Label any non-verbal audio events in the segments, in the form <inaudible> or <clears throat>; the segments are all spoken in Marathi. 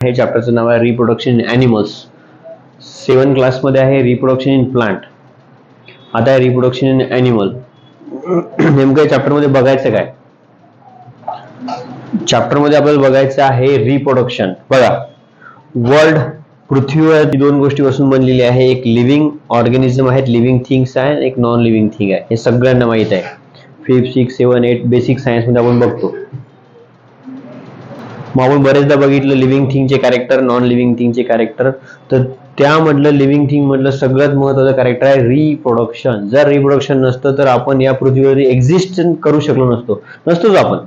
हे चॅप्टरचं नाव आहे रिप्रोडक्शन इन ॲनिमल्स सेवन क्लासमध्ये आहे रिप्रोडक्शन इन प्लांट आता आहे रिप्रोडक्शन इन ॲनिमल नेमकं चॅप्टरमध्ये बघायचं काय? चॅप्टरमध्ये आपल्याला बघायचं आहे रिप्रोडक्शन बघा. वर्ल्ड पृथ्वीवर दोन गोष्टीपासून बनलेली आहे. एक लिव्हिंग ऑर्गॅनिझम आहेत. लिव्हिंग थिंग्स आहे एक नॉन लिव्हिंग थिंग आहे. हे सगळ्यांना माहीत आहे. Fifth six seven eight basic सायन्समध्ये आपण बघतो. मग आपण बरेचदा बघितलं लिव्हिंग थिंगचे कॅरेक्टर नॉन लिव्हिंग थिंगचे कॅरेक्टर तर त्यामधलं लिव्हिंग थिंग मधलं सगळ्यात महत्वाचं कॅरेक्टर आहे रिप्रोडक्शन जर रिप्रोडक्शन नसतं तर आपण या पृथ्वीवर एक्झिस्ट करू शकलो नसतो. नसतोच आपण.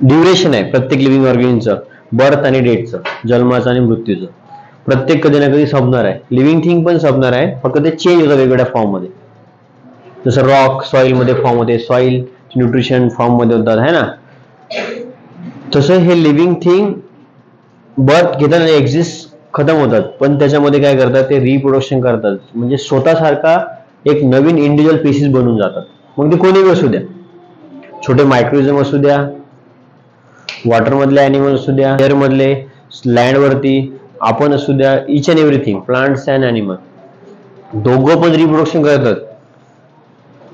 ड्युरेशन आहे प्रत्येक लिव्हिंग ऑर्गॅनिजचं बर्थ आणि डेटचं जन्माचं आणि मृत्यूचं. प्रत्येक कधी ना कधी संपणार आहे. लिव्हिंग थिंग पण संपणार आहे. फक्त ते चेंज होतं वेगवेगळ्या फॉर्ममध्ये जसं रॉक सॉइलमध्ये फॉर्म होते. सॉइल न्यूट्रिशन फॉर्ममध्ये होतात. है ना? तसं हे लिव्हिंग थिंग बर्थ घेतात आणि एक्झिस्ट खतम होतात. पण त्याच्यामध्ये काय करतात ते रिप्रोडक्शन करतात. म्हणजे स्वतःसारखा एक नवीन इंडिव्हिज्युअल पीसेस बनून जातात. मग ते कोणी असू द्या. छोटे मायक्रोइझम असू द्या वॉटरमधले अॅनिमल असू द्या एअरमधले लँडवरती आपण असू द्या each and everything plants and animal दोघं पण रिप्रोडक्शन करतात.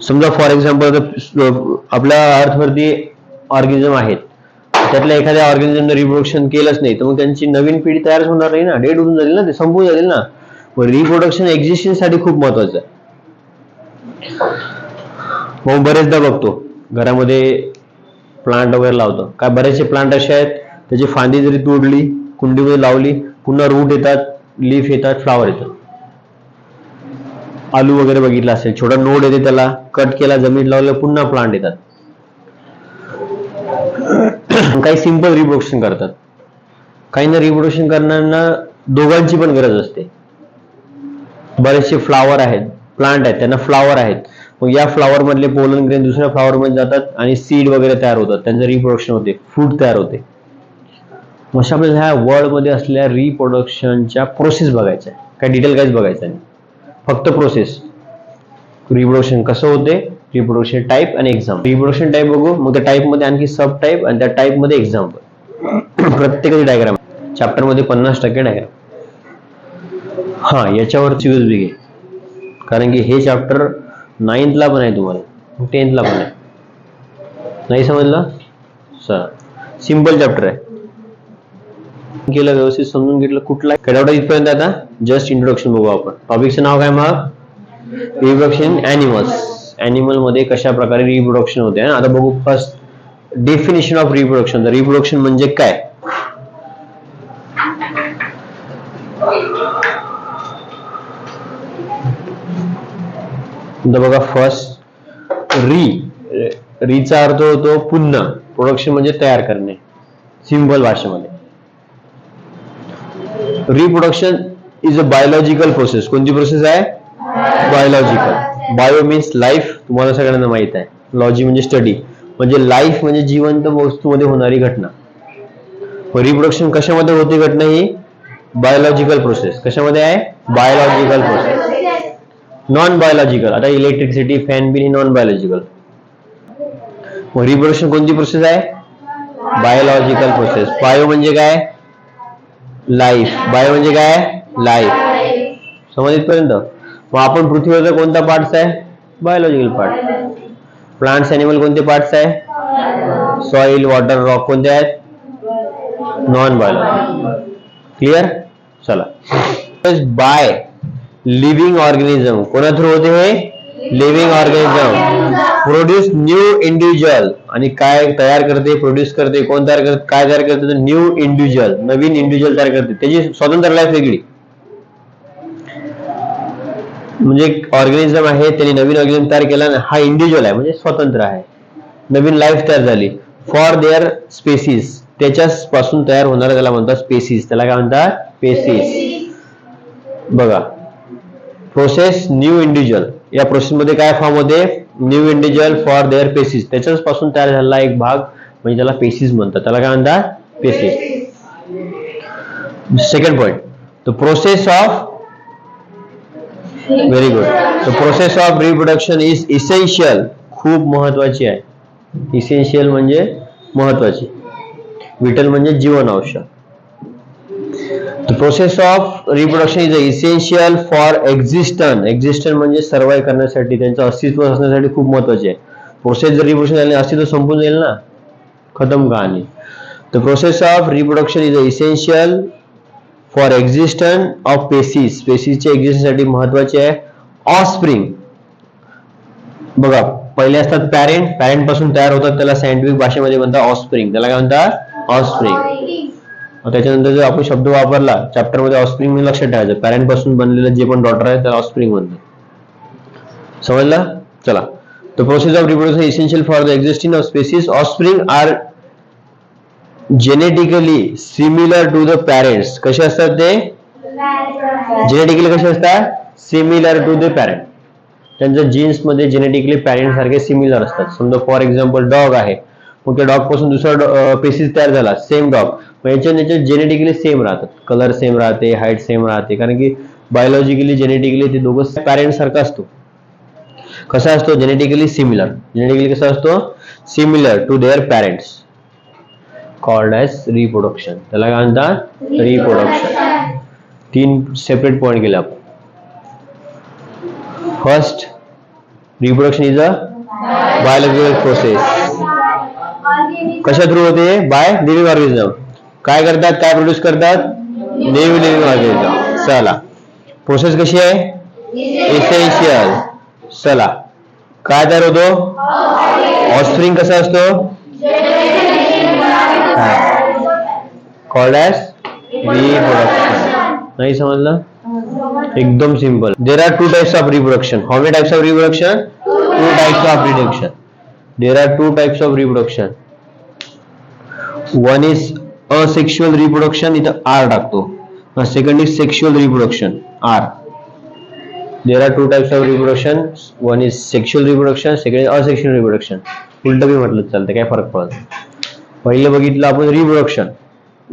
समजा फॉर एक्झाम्पल आपल्या अर्थवरती ऑर्गॅनिझम आहेत. त्यातल्या एखाद्या ऑर्गॅनिझमने रिप्रोडक्शन केलंच नाही तर मग त्यांची नवीन पिढी तयारच होणार नाही ना. डेड होऊन जाईल ना ते संपून जाईल ना. मग रिप्रोडक्शन एक्झिस्टन्ससाठी खूप महत्वाचं आहे. मग बरेचदा बघतो घरामध्ये प्लांट वगैरे लावतो. काय बरेचसे प्लांट असे आहेत त्याची फांदी जरी तोडली कुंडीमध्ये लावली पुन्हा रूट येतात लीफ येतात फ्लावर येतात. आलू वगैरे बघितला असेल छोटा नोड येते त्याला कट केला जमीन लावला पुन्हा प्लांट येतात. काही सिंपल रिप्रोडक्शन करतात. काहींना रिप्रोडक्शन करणाऱ्यांना दोघांची पण गरज असते. बरेचसे फ्लावर आहेत प्लांट आहेत त्यांना फ्लावर आहेत. मग या फ्लावर मधले पोलन ग्रेन दुसऱ्या फ्लावर मध्ये जातात आणि सीड वगैरे तयार होतात. त्यांचं रिप्रोडक्शन होते फ्रूट तयार होते. मग अशा आपल्याला ह्या वर्ल्डमध्ये असलेल्या रिप्रोडक्शनच्या प्रोसेस बघायच्या आहे. काय डिटेल काहीच बघायचं नाही. फक्त प्रोसेस रिप्रोडक्शन कसं होते? रिप्रोडक्शन टाईप आणि एक्झाम रिप्रोडक्शन टाईप बघू मग त्या टाईपमध्ये आणखी सब टाईप आणि त्या टाईपमध्ये एक्झाम्पल <clears throat> प्रत्येकाची डायग्राम चॅप्टरमध्ये पन्नास टक्के डायग्राम हा याच्यावर यूज बी घे कारण की हे चॅप्टर नाईन्थला पण आहे तुम्हाला. टेन्थला पण आहे. नाही समजलं? सर सिंपल चॅप्टर आहे. केलं व्यवस्थित समजून घेतलं. कुठला कडावडा इथपर्यंत आता. जस्ट इंट्रोडक्शन बघू आपण. टॉपिकचं नाव काय मग? रिप्रोडक्शन अॅनिमल्स ॲनिमलमध्ये कशा प्रकारे रिप्रोडक्शन होते आता बघू first definition of reproduction reproduction म्हणजे काय? तर बघा फर्स्ट री. रीचा अर्थ होतो पुन्हा. प्रोडक्शन म्हणजे तयार करणे. सिंपल भाषेमध्ये. Reproduction is a biological process कोणती प्रोसेस आहे? बायोलॉजिकल बायो मीन्स लाईफ तुम्हाला सगळ्यांना माहीत आहे. लॉजी म्हणजे स्टडी म्हणजे लाईफ म्हणजे जिवंत वस्तूमध्ये होणारी घटना. रिप्रोडक्शन कशामध्ये होते घटना ही? बायोलॉजिकल प्रोसेस कशामध्ये आहे? बायोलॉजिकल प्रोसेस नॉन बायोलॉजिकल आता इलेक्ट्रिसिटी फॅन बिन ही नॉन बायोलॉजिकल रिप्रोडक्शन कोणती प्रोसेस आहे? बायोलॉजिकल प्रोसेस बायो म्हणजे काय? लाईफ बायो म्हणजे काय? लाईफ समज इथपर्यंत? मग आपण पृथ्वीवरचा कोणता पार्ट्स आहे? बायोलॉजिकल पार्ट प्लांट्स अॅनिमल कोणते पार्ट्स आहे? सॉइल वॉटर रॉक कोणते आहेत? नॉन बायोलॉजिकल क्लिअर चला बाय लिव्हिंग ऑर्गॅनिझम कोणा थ्रू होते हे? Living organism produce new individual आणि काय तयार करते? प्रोड्यूस करते. कोण तयार करते? काय तयार करते? न्यू इंडिव्हिज्युअल नवीन इंडिव्हिज्युअल तयार करते. त्याची स्वतंत्र लाईफ वेगळी. म्हणजे ऑर्गॅनिझम आहे त्यांनी नवीन ऑर्गॅनिझम तयार केला आणि हा इंडिव्हिज्युअल आहे म्हणजे स्वतंत्र आहे. नवीन लाईफ तयार झाली. फॉर देअर स्पेसिस त्याच्याच पासून तयार होणारा त्याला म्हणतात स्पेसिस त्याला काय म्हणतात? स्पेसिस बघा. प्रोसेस न्यू इंडिव्हिज्युअल या प्रोसेस मध्ये काय फॉर्म होते? New individual for their species त्याच्याच पासून तयार झालेला एक भाग म्हणजे त्याला पेसिस म्हणतात. त्याला काय म्हणतात? Species second point the process of very good the process of reproduction is essential खूप महत्वाची आहे. इसेन्शियल म्हणजे महत्वाची. विटल म्हणजे जीवन आवश्यक process of reproduction is essential for existence existence म्हणजे सर्वाईव्ह करण्यासाठी त्यांचं अस्तित्व असण्यासाठी खूप महत्त्वाचे आहे. प्रोसेस जर रिप्रोडक्शन झाले अस्तित्व संपून जाईल ना? खतम कहाणी. The process of reproduction is essential for existence of species पेसीसच्या एक्झिस्टनसाठी महत्त्वाचे आहे ऑस्प्रिंग बघा पहिले असतात पॅरेंट पॅरेंटपासून तयार होतात त्याला सायंटिफिक भाषेमध्ये म्हणतात ऑस्प्रिंग त्याला काय म्हणतात? ऑस्प्रिंग त्याच्यानंतर जर आपण शब्द वापरला चॅप्टरमध्ये ऑस्प्रिंग म्हणजे लक्षात ठेवायचं. पॅरेंटपासून बनलेलं जे पण डॉटर आहे त्याला ऑस्प्रिंग म्हणतात. समजलं? चला. The process of reproduction essential for the existing of species offspring are genetically similar to the parents कसे असतात ते? जेनेटिकली कसे असतात? सिमिलर टू द पॅरेंट त्यांच्या जीन्समध्ये जेनेटिकली पॅरेंट सारखे सिमिलर असतात. समजा फॉर एक्झाम्पल डॉग आहे. मग त्या डॉगपासून दुसरा पेसिस तयार झाला. सेम डॉग मग याच्या याच्या जेनेटिकली सेम राहतात. कलर सेम राहते हाईट सेम राहते. कारण की बायोलॉजिकली जेनेटिकली ते दोघं पॅरेंट सारखा असतो. कसा असतो? जेनेटिकली सिमिलर जेनेटिकली कसा असतो? Similar to their parents called as reproduction त्याला काय म्हणतात? रिप्रोडक्शन तीन सेपरेट पॉईंट केले आपण. First reproduction is a biological process कशा थ्रू होते? बाय लिव्हिंग ऑर्गॅनिझम काय करतात? काय प्रोड्यूस करतात? नेव्ह लिव्हिंग ऑर्गॅनिझम चला. प्रोसेस कशी आहे? एसेन्शियल चला. काय तयार होतो? ऑस्प्रिंग कसा असतो? कॉल्ड ॲज रिप्रोडक्शन नाही समजलं? एकदम simple there are two types of reproduction how many types of reproduction two types of reduction there are two types of reproduction one is asexual reproduction इथं आर टाकतो. Second is sexual reproduction are there are two types of reproduction one is sexual reproduction second is asexual reproduction उलट बी म्हटलं चालतं काय फरक पडत. पहिलं बघितलं आपण रिप्रोडक्शन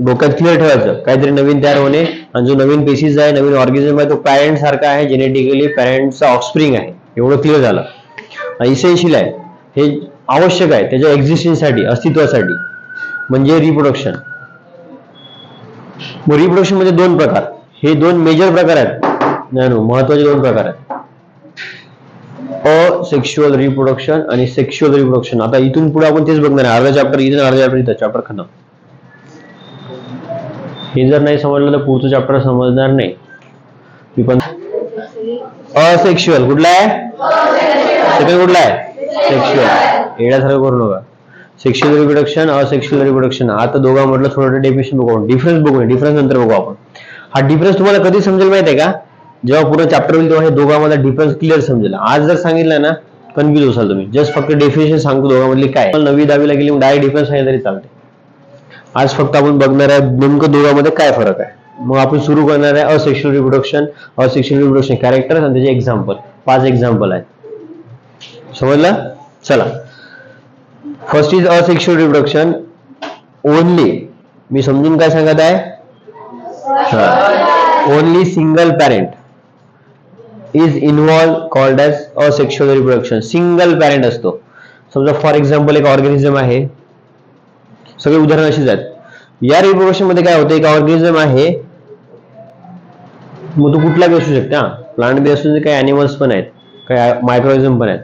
डोक्यात क्लिअर ठेवायचं. काहीतरी नवीन तयार होणे आणि जो नवीन पेसीस आहे नवीन ऑर्गॅनिझम आहे तो पॅरेंट सारखा आहे जेनेटिकली पॅरेंटचा ऑफस्प्रिंग आहे. एवढं क्लिअर झालं. इसेन्शियल आहे. हे आवश्यक आहे त्याच्या एक्झिस्टन्ससाठी अस्तित्वासाठी. म्हणजे रिप्रोडक्शन मग रिप्रोडक्शनमध्ये दोन प्रकार. हे दोन मेजर प्रकार आहेत. नाही महत्त्वाचे दोन प्रकार आहेत. असेक्शुअल रिप्रोडक्शन आणि सेक्शुअल रिप्रोडक्शन आता इथून पुढे आपण तेच बघणार आहे. अर्धा चॅप्टर इथून अर्धा चॅप्टर इथं. चॅप्टर खतम हे जर नाही समजलं तर पुढचं चॅप्टर समजणार नाही. मी पण असेक्शुअल कुठला आहे? सेकंड कुठला आहे? सेक्शुअल येण्यासारखं करू नका. सेक्शुअल रिप्रोडक्शन असेक्शुअल रिप्रोडक्शन आता दोघांमधलं थोडं डेफिनेशन बघू डिफरन्स बघू डिफरन्स नंतर बघू आपण. हा डिफरन्स तुम्हाला कधी समजेल माहिती आहे का? जेव्हा पूर्ण चॅप्टर होईल तेव्हा हे दोघांमध्ये डिफरन्स क्लिअर समजेल. आज जर सांगितलं ना कन्फ्युज असाल तुम्ही. जस्ट फक्त डेफिनेशन सांगतो दोघांमधली काय. नवी दहावीला गेली डायरेक्ट डिफरन्स सांगितलं तरी चालते आज फक्त आपण बघणार आहे नेमकं दोघांमध्ये काय फरक आहे. मग आपण सुरू करणार आहे asexual reproduction asexual reproduction character आणि त्याचे एक्झाम्पल पाच एक्झाम्पल आहेत. समजलं? चला. First is asexual reproduction only मी समजून काय सांगत आहे? Only single parent is involve called as asexual reproduction single parent असतो. समजा फॉर एक्झाम्पल एक ऑर्गॅनिझम आहे. सगळे उदाहरण अशीच आहेत. या रिप्रोडक्शनमध्ये काय होतं एक ऑर्गॅनिझम आहे. मग तो कुठला बी असू शकते हा. प्लांट बी असू शकते काही अॅनिमल्स पण आहेत काही मायक्रोइझम पण आहेत.